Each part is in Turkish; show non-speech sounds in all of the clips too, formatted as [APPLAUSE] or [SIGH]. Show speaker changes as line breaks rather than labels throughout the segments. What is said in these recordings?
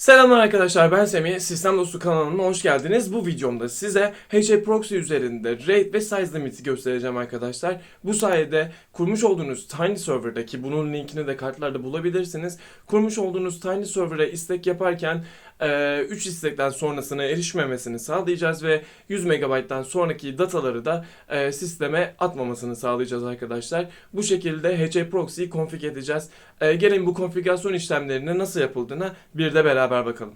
Selamlar arkadaşlar ben Semih. Sistem Dostu kanalına hoş geldiniz. Bu videomda size HA Proxy üzerinde RAID ve size limiti göstereceğim arkadaşlar. Bu sayede kurmuş olduğunuz Tiny Server'daki bunun linkini de kartlarda bulabilirsiniz. Kurmuş olduğunuz Tiny Server'a istek yaparken 3 istekten sonrasına erişmemesini sağlayacağız ve 100 MB'dan sonraki dataları da e, sisteme atmamasını sağlayacağız arkadaşlar. Bu şekilde HA Proxy'yi konfig edeceğiz. E, gelin bu konfigürasyon işlemlerinin nasıl yapıldığına bir de beraber bakalım.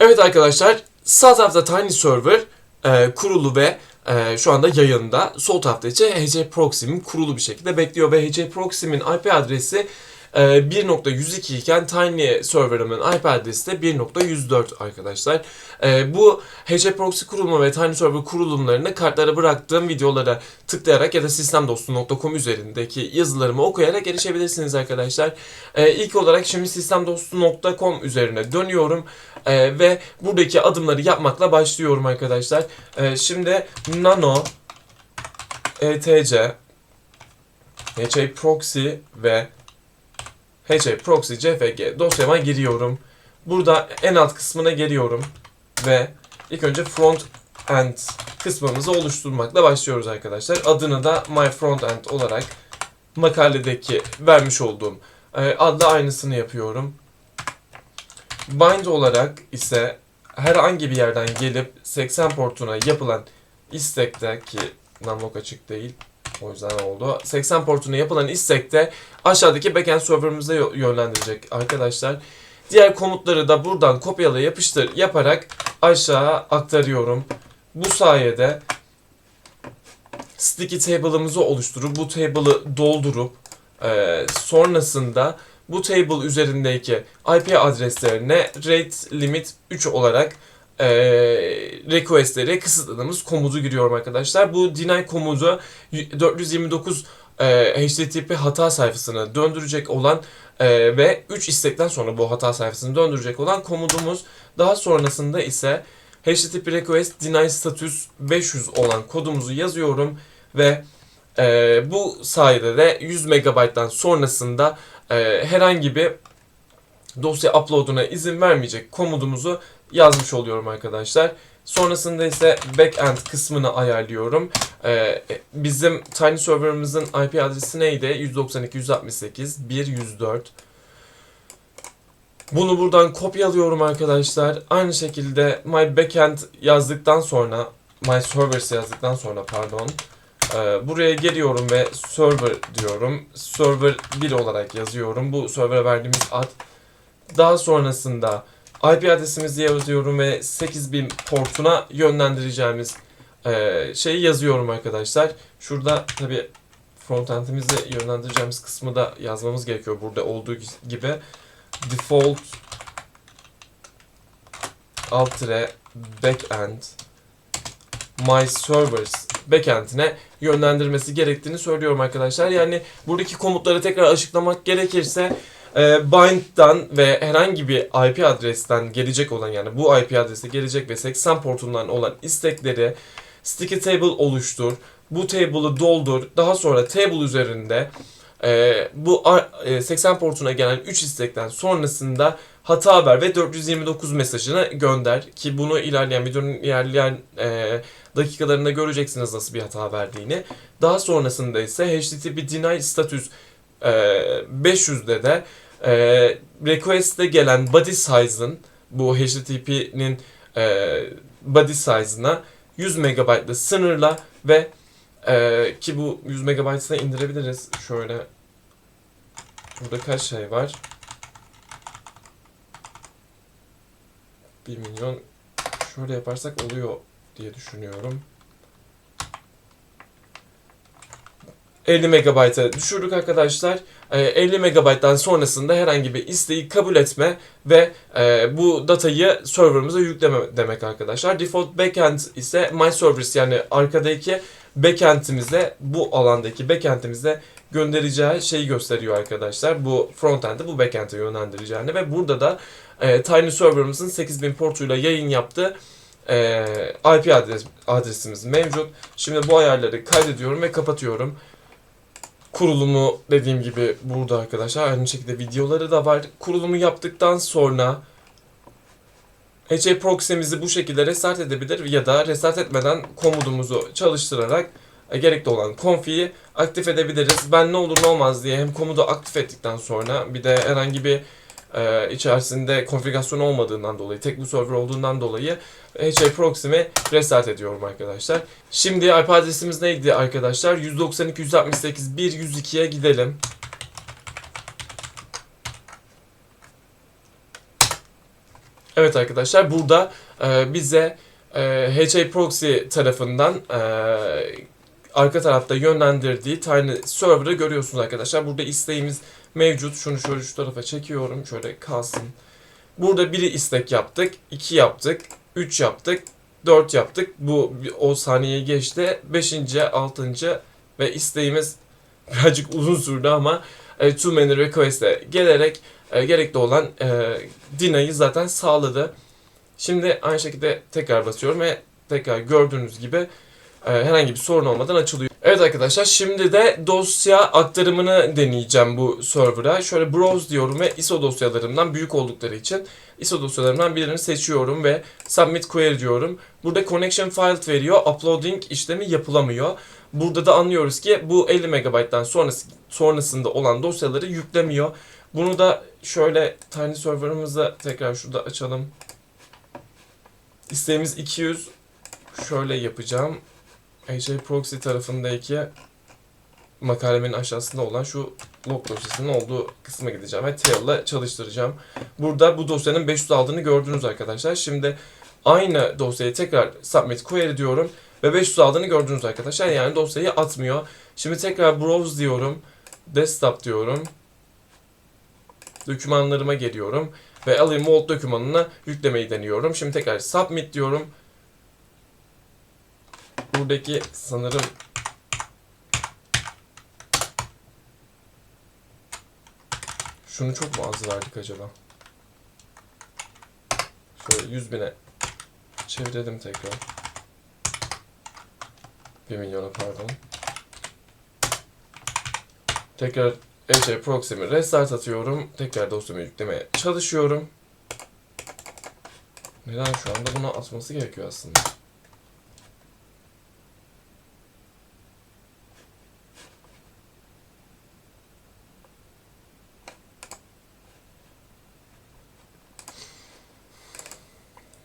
Evet arkadaşlar sağ tarafta Tiny Server e, kurulu ve e, şu anda yayında. Sol tarafta ise HC Proxy'min kurulu bir şekilde bekliyor ve HC Proxy'min IP adresi 1.102 iken Tiny Server'ımın IP adresi de 1.104 arkadaşlar. E, bu HC Proxy kurulumu ve Tiny Server kurulumlarını kartlara bıraktığım videolara tıklayarak ya da sistemdostu.com üzerindeki yazılarımı okuyarak erişebilirsiniz arkadaşlar. E, ilk olarak şimdi sistemdostu.com üzerine dönüyorum ve buradaki adımları yapmakla başlıyorum arkadaşlar. Şimdi nano etc HA proxy ve HA proxy cfg dosyama giriyorum. Burada en alt kısmına geliyorum ve ilk önce front end kısmımızı oluşturmakla başlıyoruz arkadaşlar. Adını da my front end olarak makaledeki vermiş olduğum e, adla aynısını yapıyorum. Bind olarak ise herhangi bir yerden gelip 80 portuna yapılan istekte ki namlok açık değil o yüzden oldu. 80 portuna yapılan istekte aşağıdaki backend serverımıza yö- yönlendirecek arkadaşlar. Diğer komutları da buradan kopyala yapıştır yaparak aşağı aktarıyorum. Bu sayede sticky table'ımızı oluşturup bu table'ı doldurup e, sonrasında bu table üzerindeki IP adreslerine rate limit 3 olarak e, requestleri kısıtladığımız komutu giriyorum arkadaşlar. Bu deny komutu 429 e, HTTP hata sayfasına döndürecek olan e, ve 3 istekten sonra bu hata sayfasını döndürecek olan komutumuz. Daha sonrasında ise HTTP request deny status 500 olan kodumuzu yazıyorum ve e, bu sayede de 100 MB'dan sonrasında e, herhangi bir dosya upload'una izin vermeyecek komutumuzu yazmış oluyorum arkadaşlar. Sonrasında ise backend kısmını ayarlıyorum. Ee, bizim Tiny Server'ımızın IP adresi neydi? 192.168.1.104 Bunu buradan kopyalıyorum arkadaşlar. Aynı şekilde my backend yazdıktan sonra my servers yazdıktan sonra pardon ee, buraya geliyorum ve server diyorum. Server 1 olarak yazıyorum. Bu server'a verdiğimiz ad. Daha sonrasında IP adresimizi yazıyorum ve 8000 portuna yönlendireceğimiz e, şeyi yazıyorum arkadaşlar. Şurada tabi frontend'imizi yönlendireceğimiz kısmı da yazmamız gerekiyor burada olduğu gibi. Default alt tire backend my servers backend'ine yönlendirmesi gerektiğini söylüyorum arkadaşlar. Yani buradaki komutları tekrar açıklamak gerekirse e, bind'dan ve herhangi bir IP adresten gelecek olan yani bu IP adrese gelecek ve 80 portundan olan istekleri sticky table oluştur. Bu table'ı doldur. Daha sonra table üzerinde e, bu a- e, 80 portuna gelen 3 istekten sonrasında hata haber ve 429 mesajını gönder ki bunu ilerleyen videonun ilerleyen e, dakikalarında göreceksiniz nasıl bir hata verdiğini. Daha sonrasında ise HTTP deny status e, 500'de de e, request'e gelen body size'ın bu HTTP'nin e, body size'ına 100 MB'la sınırla ve e, ki bu 100 MB'ına indirebiliriz. Şöyle burada kaç şey var? 1 milyon şöyle yaparsak oluyor diye düşünüyorum. 50 MB'a düşürdük arkadaşlar. Ee, 50 MB'dan sonrasında herhangi bir isteği kabul etme ve e, bu datayı serverımıza yükleme demek arkadaşlar. Default backend ise my service yani arkadaki backend'imize bu alandaki backend'imize göndereceği şeyi gösteriyor arkadaşlar. Bu frontend'i bu backend'e yönlendireceğini ve burada da e, Tiny Server'ımızın 8000 portuyla yayın yaptığı e, IP adres, adresimiz mevcut. Şimdi bu ayarları kaydediyorum ve kapatıyorum. Kurulumu dediğim gibi burada arkadaşlar. Aynı şekilde videoları da var. Kurulumu yaptıktan sonra HA proxy'mizi bu şekilde restart edebilir ya da restart etmeden komutumuzu çalıştırarak e, gerekli olan config'i aktif edebiliriz. Ben ne olur ne olmaz diye hem komutu aktif ettikten sonra bir de herhangi bir e, içerisinde konfigürasyon olmadığından dolayı, tek bu server olduğundan dolayı HA proxy'mi restart ediyorum arkadaşlar. Şimdi IP adresimiz neydi arkadaşlar? 192.168.1.102'ye gidelim. Evet arkadaşlar burada e, bize e, HA tarafından e, arka tarafta yönlendirdiği tiny server'ı görüyorsunuz arkadaşlar. Burada isteğimiz mevcut. Şunu şöyle şu tarafa çekiyorum. Şöyle kalsın. Burada biri istek yaptık. 2 yaptık. 3 yaptık. 4 yaptık. Bu o saniyeyi geçti. 5. 6. ve isteğimiz [LAUGHS] birazcık uzun sürdü ama e, too many request'e gelerek e, gerekli olan e, Dina'yı zaten sağladı. Şimdi aynı şekilde tekrar basıyorum ve tekrar gördüğünüz gibi herhangi bir sorun olmadan açılıyor. Evet arkadaşlar şimdi de dosya aktarımını deneyeceğim bu server'a. Şöyle browse diyorum ve ISO dosyalarımdan büyük oldukları için ISO dosyalarımdan birini seçiyorum ve submit query diyorum. Burada connection file veriyor. Uploading işlemi yapılamıyor. Burada da anlıyoruz ki bu 50 MB'dan sonrası, sonrasında olan dosyaları yüklemiyor. Bunu da şöyle tiny server'ımızı tekrar şurada açalım. İsteğimiz 200. Şöyle yapacağım. HA proxy tarafındaki makalemin aşağısında olan şu log dosyasının olduğu kısma gideceğim ve tail'la çalıştıracağım. Burada bu dosyanın 500 aldığını gördünüz arkadaşlar. Şimdi aynı dosyayı tekrar submit query diyorum ve 500 aldığını gördünüz arkadaşlar. Yani dosyayı atmıyor. Şimdi tekrar browse diyorum. Desktop diyorum. Dokümanlarıma geliyorum ve alayım Vault dokümanını yüklemeyi deniyorum. Şimdi tekrar submit diyorum. Buradaki sanırım Şunu çok mu az verdik acaba? Şöyle 100 bine çevirelim tekrar. 1 milyona pardon. Tekrar HA proxy'mi restart atıyorum. Tekrar dosyamı yüklemeye çalışıyorum. Neden şu anda bunu atması gerekiyor aslında?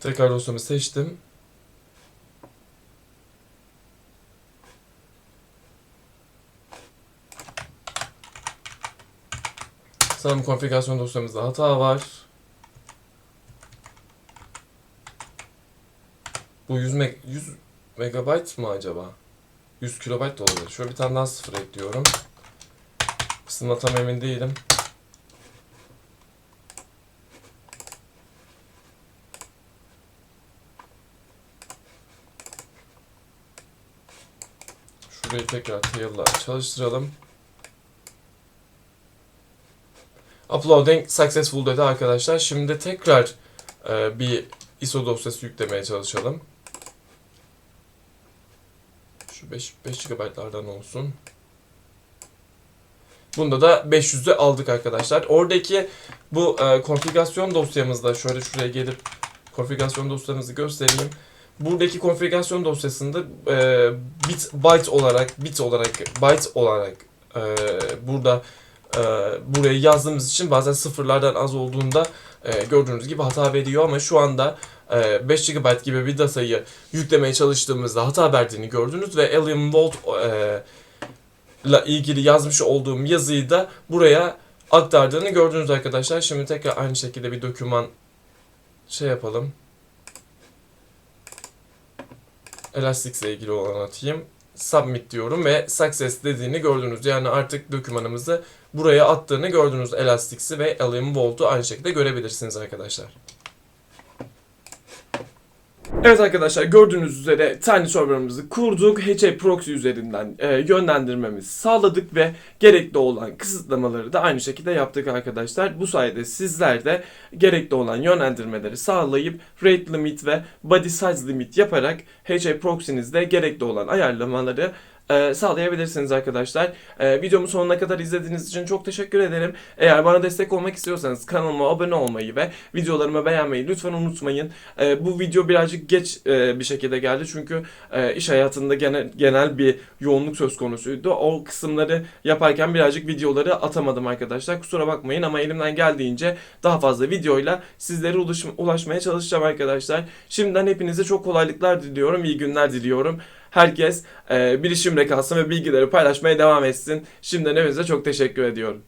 Tekrar dosyamı seçtim. Sanırım konfigürasyon dosyamızda hata var. Bu 100, meg 100 megabayt mı acaba? 100 kilobayt da olabilir. Şöyle bir tane daha sıfır ekliyorum. Kısımda tam emin değilim. Şurayı tekrar tail'la çalıştıralım. Uploading successful dedi arkadaşlar. Şimdi tekrar e, bir ISO dosyası yüklemeye çalışalım. Şu 5, 5 GB'lardan olsun. Bunda da 500'ü aldık arkadaşlar. Oradaki bu e, konfigürasyon dosyamızda şöyle şuraya gelip konfigürasyon dosyamızı göstereyim. Buradaki konfigürasyon dosyasında e, bit byte olarak bit olarak byte olarak e, burada e, buraya yazdığımız için bazen sıfırlardan az olduğunda e, gördüğünüz gibi hata veriyor ama şu anda e, 5 GB gibi bir datayı yüklemeye çalıştığımızda hata verdiğini gördünüz ve Alien Vault e, ile ilgili yazmış olduğum yazıyı da buraya aktardığını gördünüz arkadaşlar. Şimdi tekrar aynı şekilde bir doküman şey yapalım. Elastic's ile ilgili olan atayım. Submit diyorum ve success dediğini gördünüz. Yani artık dokümanımızı buraya attığını gördünüz. Elastic'i ve Alien Vault'u aynı şekilde görebilirsiniz arkadaşlar. Evet arkadaşlar gördüğünüz üzere Tiny Server'ımızı kurduk. HA Proxy üzerinden e, yönlendirmemizi sağladık ve gerekli olan kısıtlamaları da aynı şekilde yaptık arkadaşlar. Bu sayede sizler de gerekli olan yönlendirmeleri sağlayıp rate limit ve body size limit yaparak HA Proxy'nizde gerekli olan ayarlamaları e, sağlayabilirsiniz arkadaşlar. E, videomu sonuna kadar izlediğiniz için çok teşekkür ederim. Eğer bana destek olmak istiyorsanız kanalıma abone olmayı ve videolarımı beğenmeyi lütfen unutmayın. E, bu video birazcık geç e, bir şekilde geldi çünkü e, iş hayatında genel, genel bir yoğunluk söz konusuydu. O kısımları yaparken birazcık videoları atamadım arkadaşlar. Kusura bakmayın ama elimden geldiğince daha fazla videoyla sizlere ulaş- ulaşmaya çalışacağım arkadaşlar. Şimdiden hepinize çok kolaylıklar diliyorum. iyi günler diliyorum. Herkes e, bilişimle kalsın ve bilgileri paylaşmaya devam etsin. Şimdiden hepinize çok teşekkür ediyorum.